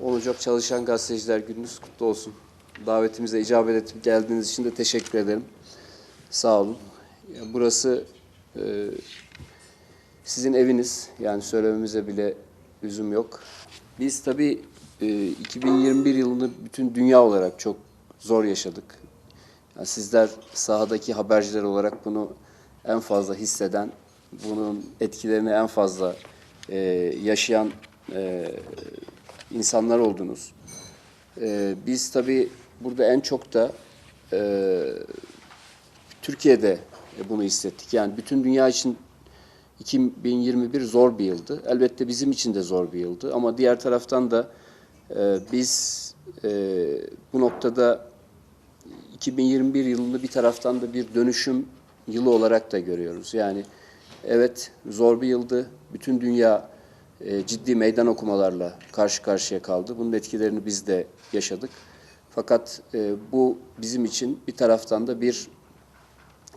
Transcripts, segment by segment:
10 Ocak Çalışan Gazeteciler Gününüz kutlu olsun. Davetimize icabet edip geldiğiniz için de teşekkür ederim. Sağ olun. Burası e, sizin eviniz. Yani söylememize bile lüzum yok. Biz tabii e, 2021 yılını bütün dünya olarak çok zor yaşadık. Yani sizler sahadaki haberciler olarak bunu en fazla hisseden, bunun etkilerini en fazla e, yaşayan e, insanlar oldunuz. E, biz tabii burada en çok da e, Türkiye'de bunu hissettik. Yani bütün dünya için 2021 zor bir yıldı. Elbette bizim için de zor bir yıldı. Ama diğer taraftan da e, biz e, bu noktada 2021 yılını bir taraftan da bir dönüşüm yılı olarak da görüyoruz. Yani evet zor bir yıldı. Bütün dünya e, ciddi meydan okumalarla karşı karşıya kaldı. Bunun etkilerini biz de yaşadık. Fakat e, bu bizim için bir taraftan da bir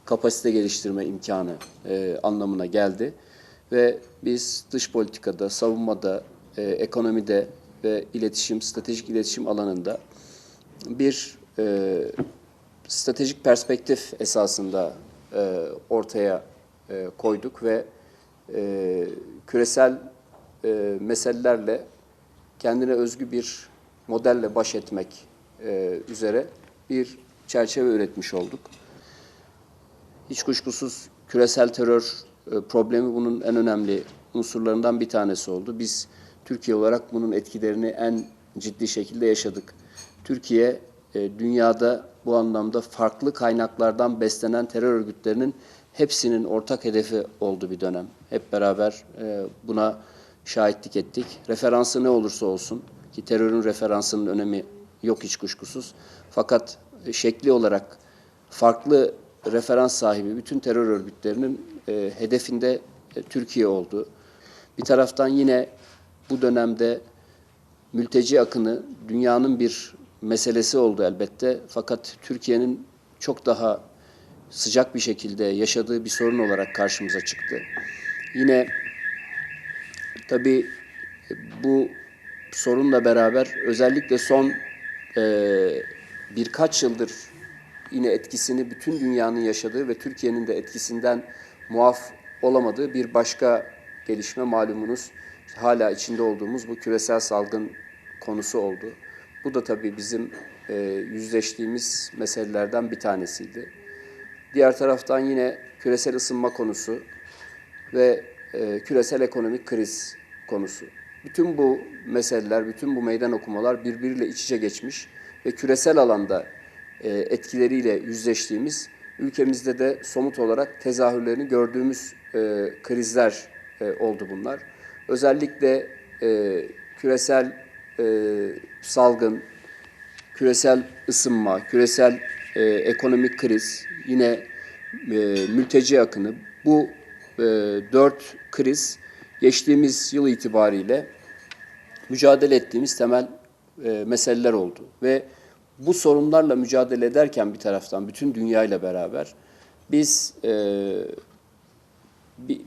kapasite geliştirme imkanı e, anlamına geldi. Ve biz dış politikada, savunmada, e, ekonomide ve iletişim, stratejik iletişim alanında bir e, stratejik perspektif esasında e, ortaya e, koyduk ve e, küresel e, meselelerle kendine özgü bir modelle baş etmek e, üzere bir çerçeve üretmiş olduk. Hiç kuşkusuz küresel terör e, problemi bunun en önemli unsurlarından bir tanesi oldu. Biz Türkiye olarak bunun etkilerini en ciddi şekilde yaşadık. Türkiye e, dünyada bu anlamda farklı kaynaklardan beslenen terör örgütlerinin hepsinin ortak hedefi oldu bir dönem. Hep beraber e, buna şahitlik ettik. Referansı ne olursa olsun ki terörün referansının önemi yok hiç kuşkusuz. Fakat e, şekli olarak farklı referans sahibi bütün terör örgütlerinin e, hedefinde e, Türkiye oldu. Bir taraftan yine bu dönemde mülteci akını dünyanın bir meselesi oldu elbette. Fakat Türkiye'nin çok daha sıcak bir şekilde yaşadığı bir sorun olarak karşımıza çıktı. Yine tabii bu sorunla beraber özellikle son e, birkaç yıldır yine etkisini bütün dünyanın yaşadığı ve Türkiye'nin de etkisinden muaf olamadığı bir başka gelişme malumunuz hala içinde olduğumuz bu küresel salgın konusu oldu. Bu da tabii bizim e, yüzleştiğimiz meselelerden bir tanesiydi. Diğer taraftan yine küresel ısınma konusu ve e, küresel ekonomik kriz konusu. Bütün bu meseleler, bütün bu meydan okumalar birbiriyle iç içe geçmiş ve küresel alanda e, etkileriyle yüzleştiğimiz, ülkemizde de somut olarak tezahürlerini gördüğümüz e, krizler e, oldu bunlar. Özellikle e, küresel e, salgın, küresel ısınma, küresel e, ekonomik kriz, yine e, mülteci akını bu dört kriz geçtiğimiz yıl itibariyle mücadele ettiğimiz temel e, meseleler oldu. Ve bu sorunlarla mücadele ederken bir taraftan bütün dünyayla beraber biz e, bir,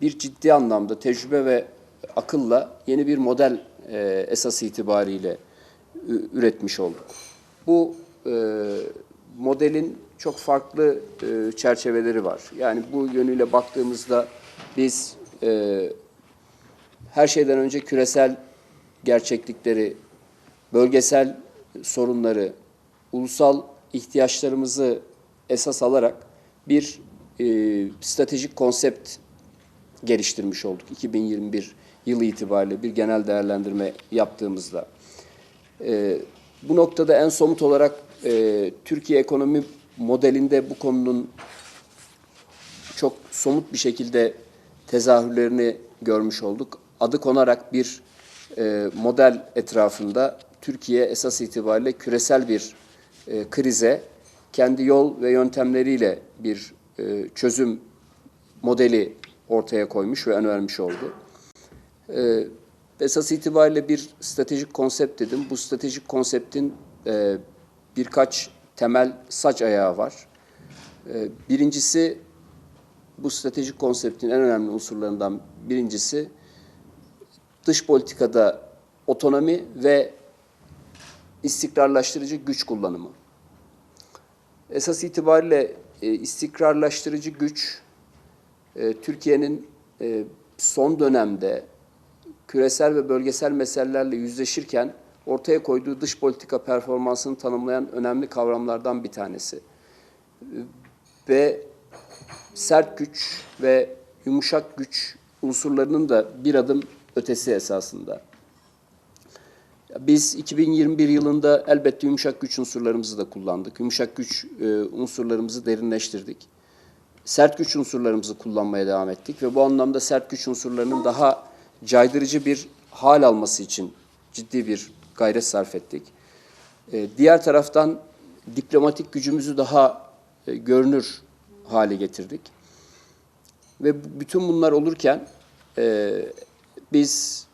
bir ciddi anlamda tecrübe ve akılla yeni bir model e, esas itibariyle üretmiş olduk. Bu e, modelin çok farklı e, çerçeveleri var. Yani bu yönüyle baktığımızda biz e, her şeyden önce küresel gerçeklikleri, bölgesel sorunları, ulusal ihtiyaçlarımızı esas alarak bir e, stratejik konsept geliştirmiş olduk 2021 yılı itibariyle bir genel değerlendirme yaptığımızda. E, bu noktada en somut olarak e, Türkiye ekonomi modelinde bu konunun çok somut bir şekilde tezahürlerini görmüş olduk. Adı konarak bir e, model etrafında Türkiye esas itibariyle küresel bir e, krize kendi yol ve yöntemleriyle bir e, çözüm modeli ortaya koymuş ve önermiş oldu. E, esas itibariyle bir stratejik konsept dedim. Bu stratejik konseptin e, birkaç temel saç ayağı var. E, birincisi bu stratejik konseptin en önemli unsurlarından birincisi dış politikada otonomi ve istikrarlaştırıcı güç kullanımı. Esas itibariyle e, istikrarlaştırıcı güç e, Türkiye'nin e, son dönemde küresel ve bölgesel meselelerle yüzleşirken ortaya koyduğu dış politika performansını tanımlayan önemli kavramlardan bir tanesi. E, Ve sert güç ve yumuşak güç unsurlarının da bir adım ötesi esasında. Biz 2021 yılında elbette yumuşak güç unsurlarımızı da kullandık. Yumuşak güç e, unsurlarımızı derinleştirdik. Sert güç unsurlarımızı kullanmaya devam ettik ve bu anlamda sert güç unsurlarının daha caydırıcı bir hal alması için ciddi bir gayret sarf ettik. E, diğer taraftan diplomatik gücümüzü daha e, görünür hale getirdik. Ve bütün bunlar olurken e, biz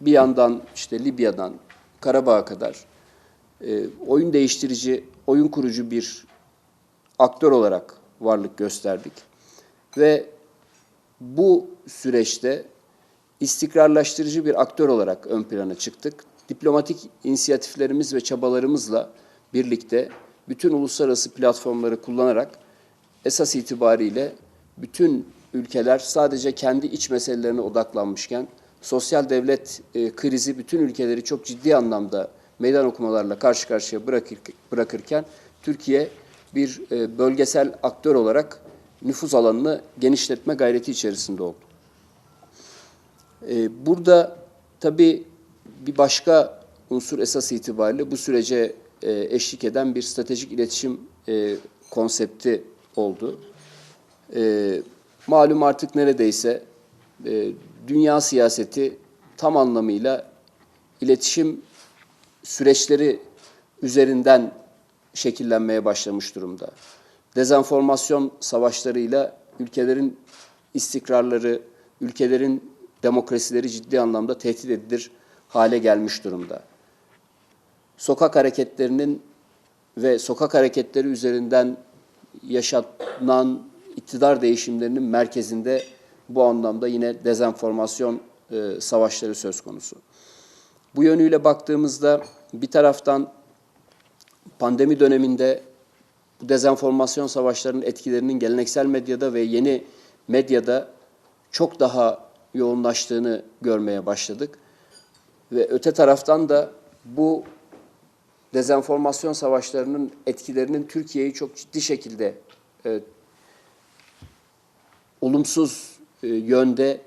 bir yandan işte Libya'dan Karabağ'a kadar e, oyun değiştirici, oyun kurucu bir aktör olarak varlık gösterdik. Ve bu süreçte istikrarlaştırıcı bir aktör olarak ön plana çıktık. Diplomatik inisiyatiflerimiz ve çabalarımızla birlikte bütün uluslararası platformları kullanarak esas itibariyle bütün ülkeler sadece kendi iç meselelerine odaklanmışken sosyal devlet e, krizi bütün ülkeleri çok ciddi anlamda meydan okumalarla karşı karşıya bırakır, bırakırken Türkiye bir e, bölgesel aktör olarak nüfuz alanını genişletme gayreti içerisinde oldu. E, burada tabii bir başka unsur esas itibariyle bu sürece e, eşlik eden bir stratejik iletişim e, konsepti oldu. E, malum artık neredeyse dünya siyaseti tam anlamıyla iletişim süreçleri üzerinden şekillenmeye başlamış durumda. Dezenformasyon savaşlarıyla ülkelerin istikrarları, ülkelerin demokrasileri ciddi anlamda tehdit edilir hale gelmiş durumda. Sokak hareketlerinin ve sokak hareketleri üzerinden yaşanan iktidar değişimlerinin merkezinde bu anlamda yine dezenformasyon e, savaşları söz konusu. Bu yönüyle baktığımızda bir taraftan pandemi döneminde bu dezenformasyon savaşlarının etkilerinin geleneksel medyada ve yeni medyada çok daha yoğunlaştığını görmeye başladık. Ve öte taraftan da bu dezenformasyon savaşlarının etkilerinin Türkiye'yi çok ciddi şekilde e, olumsuz e, yönde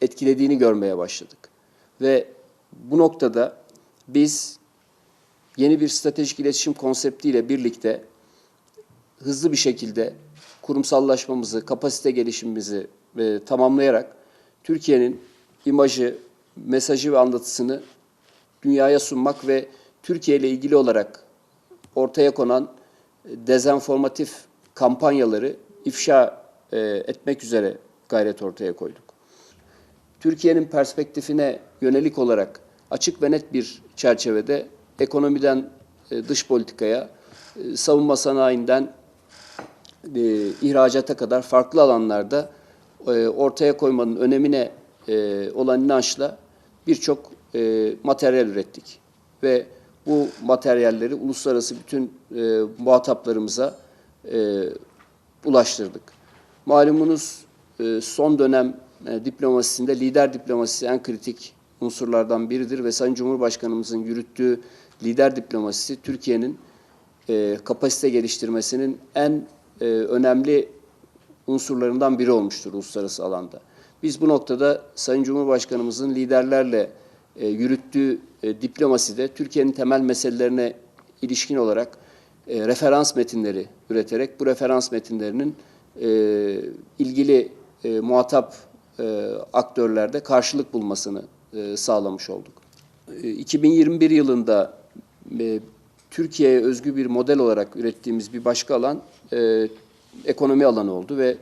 etkilediğini görmeye başladık. Ve bu noktada biz yeni bir stratejik iletişim konseptiyle birlikte hızlı bir şekilde kurumsallaşmamızı, kapasite gelişimimizi e, tamamlayarak Türkiye'nin imajı, mesajı ve anlatısını dünyaya sunmak ve Türkiye ile ilgili olarak ortaya konan dezenformatif kampanyaları ifşa e, etmek üzere gayret ortaya koyduk. Türkiye'nin perspektifine yönelik olarak açık ve net bir çerçevede ekonomiden e, dış politikaya, e, savunma sanayinden e, ihracata kadar farklı alanlarda e, ortaya koymanın önemine e, olan inançla birçok e, materyal ürettik. Ve bu materyalleri uluslararası bütün e, muhataplarımıza e, ulaştırdık. Malumunuz e, son dönem e, diplomasisinde lider diplomasisi en kritik unsurlardan biridir ve Sayın Cumhurbaşkanımızın yürüttüğü lider diplomasisi Türkiye'nin e, kapasite geliştirmesinin en e, önemli unsurlarından biri olmuştur uluslararası alanda. Biz bu noktada Sayın Cumhurbaşkanımızın liderlerle e, yürüttüğü e, diplomaside Türkiye'nin temel meselelerine ilişkin olarak e, referans metinleri üreterek bu referans metinlerinin e, ilgili e, muhatap e, aktörlerde karşılık bulmasını e, sağlamış olduk. E, 2021 yılında e, Türkiye'ye özgü bir model olarak ürettiğimiz bir başka alan e, ekonomi alanı oldu ve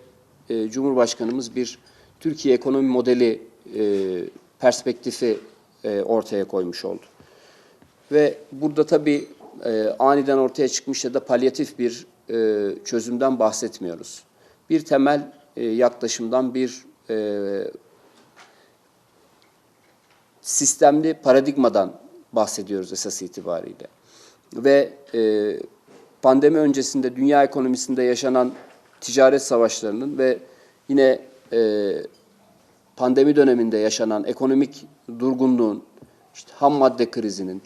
e, Cumhurbaşkanımız bir Türkiye ekonomi modeli e, perspektifi e, ortaya koymuş oldu. Ve burada tabii e, aniden ortaya çıkmış ya da palyatif bir e, çözümden bahsetmiyoruz. Bir temel e, yaklaşımdan, bir e, sistemli paradigmadan bahsediyoruz esas itibariyle. Ve e, pandemi öncesinde dünya ekonomisinde yaşanan ticaret savaşlarının ve yine e, pandemi döneminde yaşanan ekonomik durgunluğun, işte ham madde krizinin,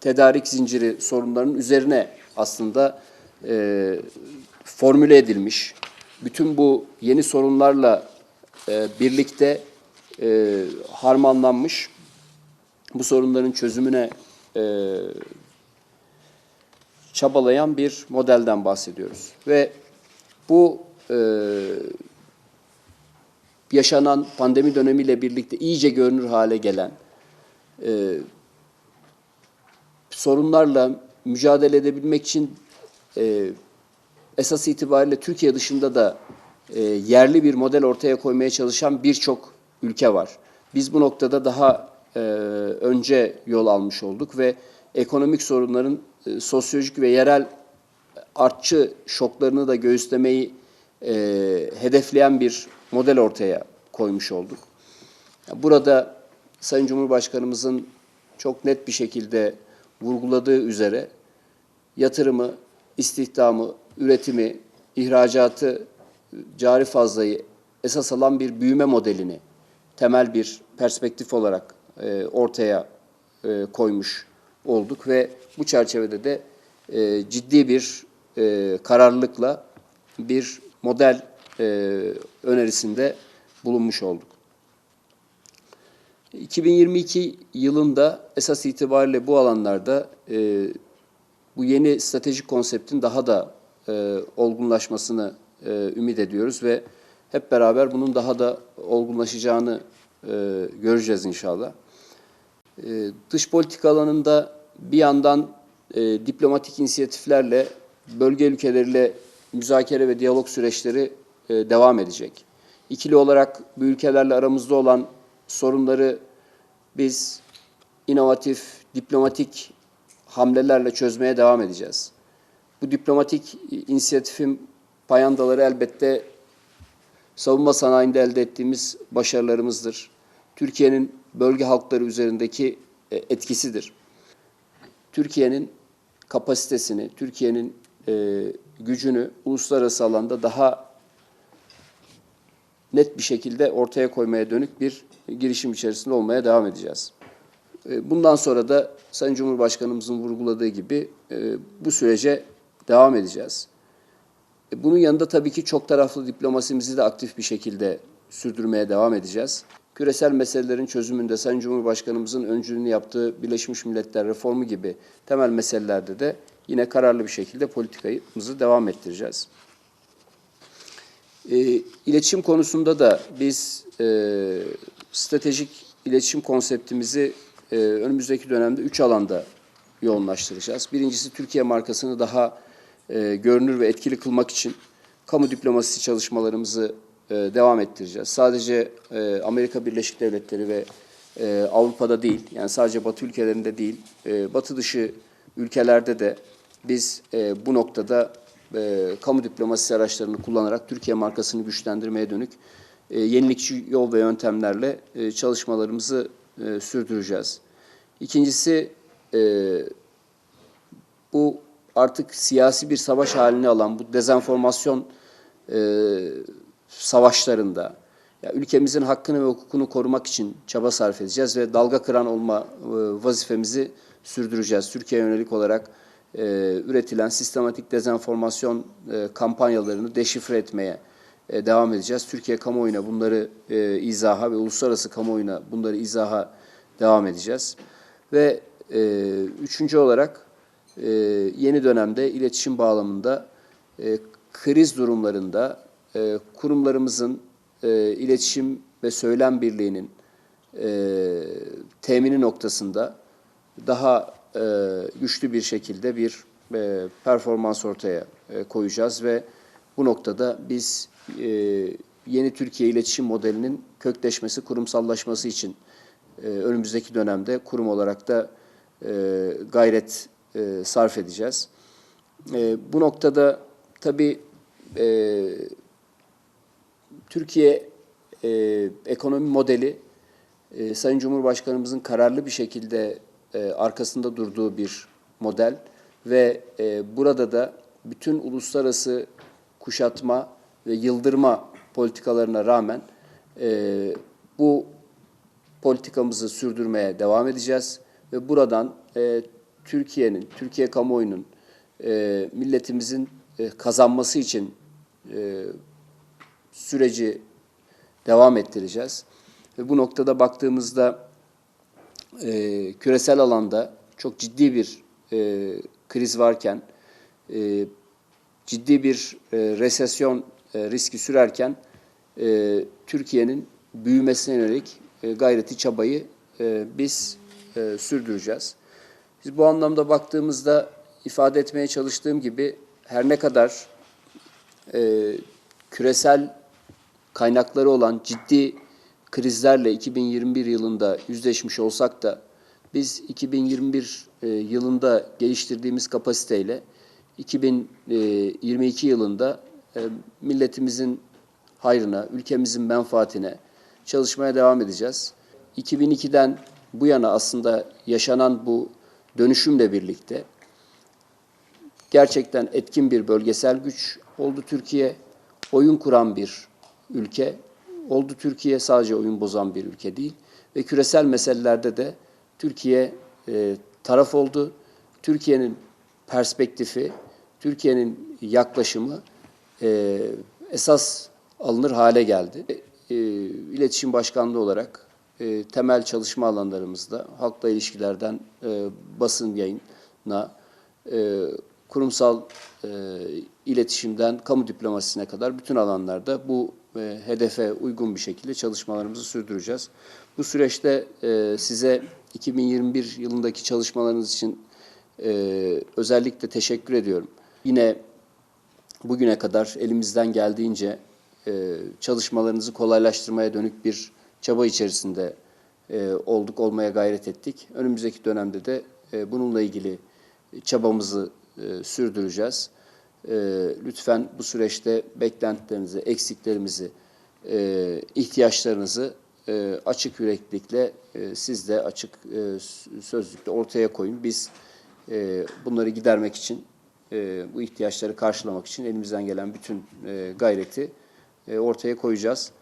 tedarik zinciri sorunlarının üzerine aslında e, formüle edilmiş. Bütün bu yeni sorunlarla e, birlikte e, harmanlanmış bu sorunların çözümüne e, çabalayan bir modelden bahsediyoruz. Ve bu e, yaşanan pandemi dönemiyle birlikte iyice görünür hale gelen e, sorunlarla mücadele edebilmek için e, esas itibariyle Türkiye dışında da e, yerli bir model ortaya koymaya çalışan birçok ülke var. Biz bu noktada daha e, önce yol almış olduk ve ekonomik sorunların e, sosyolojik ve yerel artçı şoklarını da göğüslemeyi e, hedefleyen bir model ortaya koymuş olduk. Burada Sayın Cumhurbaşkanımızın çok net bir şekilde vurguladığı üzere yatırımı, istihdamı, üretimi, ihracatı, cari fazlayı esas alan bir büyüme modelini temel bir perspektif olarak e, ortaya e, koymuş olduk ve bu çerçevede de e, ciddi bir e, kararlılıkla bir model e, önerisinde bulunmuş olduk. 2022 yılında esas itibariyle bu alanlarda e, bu yeni stratejik konseptin daha da e, olgunlaşmasını e, ümit ediyoruz ve hep beraber bunun daha da olgunlaşacağını e, göreceğiz inşallah. E, dış politika alanında bir yandan e, diplomatik inisiyatiflerle bölge ülkeleriyle müzakere ve diyalog süreçleri devam edecek. İkili olarak bu ülkelerle aramızda olan sorunları biz inovatif, diplomatik hamlelerle çözmeye devam edeceğiz. Bu diplomatik inisiyatifin payandaları elbette savunma sanayinde elde ettiğimiz başarılarımızdır. Türkiye'nin bölge halkları üzerindeki e, etkisidir. Türkiye'nin kapasitesini, Türkiye'nin e, gücünü uluslararası alanda daha net bir şekilde ortaya koymaya dönük bir girişim içerisinde olmaya devam edeceğiz. E, bundan sonra da Sayın Cumhurbaşkanımızın vurguladığı gibi e, bu sürece devam edeceğiz. E, bunun yanında tabii ki çok taraflı diplomasimizi de aktif bir şekilde sürdürmeye devam edeceğiz. Küresel meselelerin çözümünde Sayın Cumhurbaşkanımızın öncülüğünü yaptığı Birleşmiş Milletler reformu gibi temel meselelerde de yine kararlı bir şekilde politikamızı devam ettireceğiz. E, iletişim konusunda da biz e, stratejik iletişim konseptimizi e, önümüzdeki dönemde üç alanda yoğunlaştıracağız. Birincisi Türkiye markasını daha e, görünür ve etkili kılmak için kamu diplomasisi çalışmalarımızı e, devam ettireceğiz. Sadece e, Amerika Birleşik Devletleri ve e, Avrupa'da değil, yani sadece Batı ülkelerinde değil, e, Batı dışı ülkelerde de biz e, bu noktada e, kamu diplomasisi araçlarını kullanarak Türkiye markasını güçlendirmeye dönük e, yenilikçi yol ve yöntemlerle e, çalışmalarımızı e, sürdüreceğiz. İkincisi e, bu artık siyasi bir savaş halini alan bu dezenformasyon e, savaşlarında ya ülkemizin hakkını ve hukukunu korumak için çaba sarf edeceğiz ve dalga kıran olma e, vazifemizi sürdüreceğiz. Türkiye yönelik olarak e, üretilen sistematik dezenformasyon e, kampanyalarını deşifre etmeye e, devam edeceğiz. Türkiye kamuoyuna bunları e, izaha ve uluslararası kamuoyuna bunları izaha devam edeceğiz. Ve e, üçüncü olarak e, yeni dönemde iletişim bağlamında e, kriz durumlarında e, kurumlarımızın e, iletişim ve söylem birliğinin e, temini noktasında daha e, güçlü bir şekilde bir e, performans ortaya e, koyacağız ve bu noktada biz e, yeni Türkiye iletişim modelinin kökleşmesi, kurumsallaşması için e, önümüzdeki dönemde kurum olarak da e, gayret e, sarf edeceğiz. E, bu noktada tabii e, Türkiye e, ekonomi modeli e, Sayın Cumhurbaşkanımızın kararlı bir şekilde e, arkasında durduğu bir model ve e, burada da bütün uluslararası kuşatma ve yıldırma politikalarına rağmen e, bu politikamızı sürdürmeye devam edeceğiz ve buradan e, Türkiye'nin, Türkiye kamuoyunun, e, milletimizin e, kazanması için e, süreci devam ettireceğiz. Ve bu noktada baktığımızda e, küresel alanda çok ciddi bir e, kriz varken, e, ciddi bir e, resesyon e, riski sürerken e, Türkiye'nin büyümesine yönelik e, gayreti, çabayı e, biz e, sürdüreceğiz. Biz bu anlamda baktığımızda ifade etmeye çalıştığım gibi her ne kadar e, küresel kaynakları olan ciddi krizlerle 2021 yılında yüzleşmiş olsak da biz 2021 e, yılında geliştirdiğimiz kapasiteyle 2022 yılında e, milletimizin hayrına, ülkemizin menfaatine çalışmaya devam edeceğiz. 2002'den bu yana aslında yaşanan bu dönüşümle birlikte gerçekten etkin bir bölgesel güç oldu Türkiye. Oyun kuran bir ülke oldu Türkiye. Sadece oyun bozan bir ülke değil. Ve küresel meselelerde de Türkiye e, taraf oldu. Türkiye'nin perspektifi, Türkiye'nin yaklaşımı e, esas alınır hale geldi. E, İletişim Başkanlığı olarak e, temel çalışma alanlarımızda halkla ilişkilerden e, basın yayına, e, kurumsal e, iletişimden kamu diplomasisine kadar bütün alanlarda bu e, hedefe uygun bir şekilde çalışmalarımızı sürdüreceğiz. Bu süreçte e, size 2021 yılındaki çalışmalarınız için e, özellikle teşekkür ediyorum. Yine bugüne kadar elimizden geldiğince e, çalışmalarınızı kolaylaştırmaya dönük bir çaba içerisinde e, olduk, olmaya gayret ettik. Önümüzdeki dönemde de e, bununla ilgili çabamızı e, sürdüreceğiz. E, lütfen bu süreçte beklentilerinizi, eksiklerimizi, e, ihtiyaçlarınızı açık yüreklilikle e, siz de açık e, sözlükle ortaya koyun. Biz bunları gidermek için, bu ihtiyaçları karşılamak için elimizden gelen bütün gayreti ortaya koyacağız.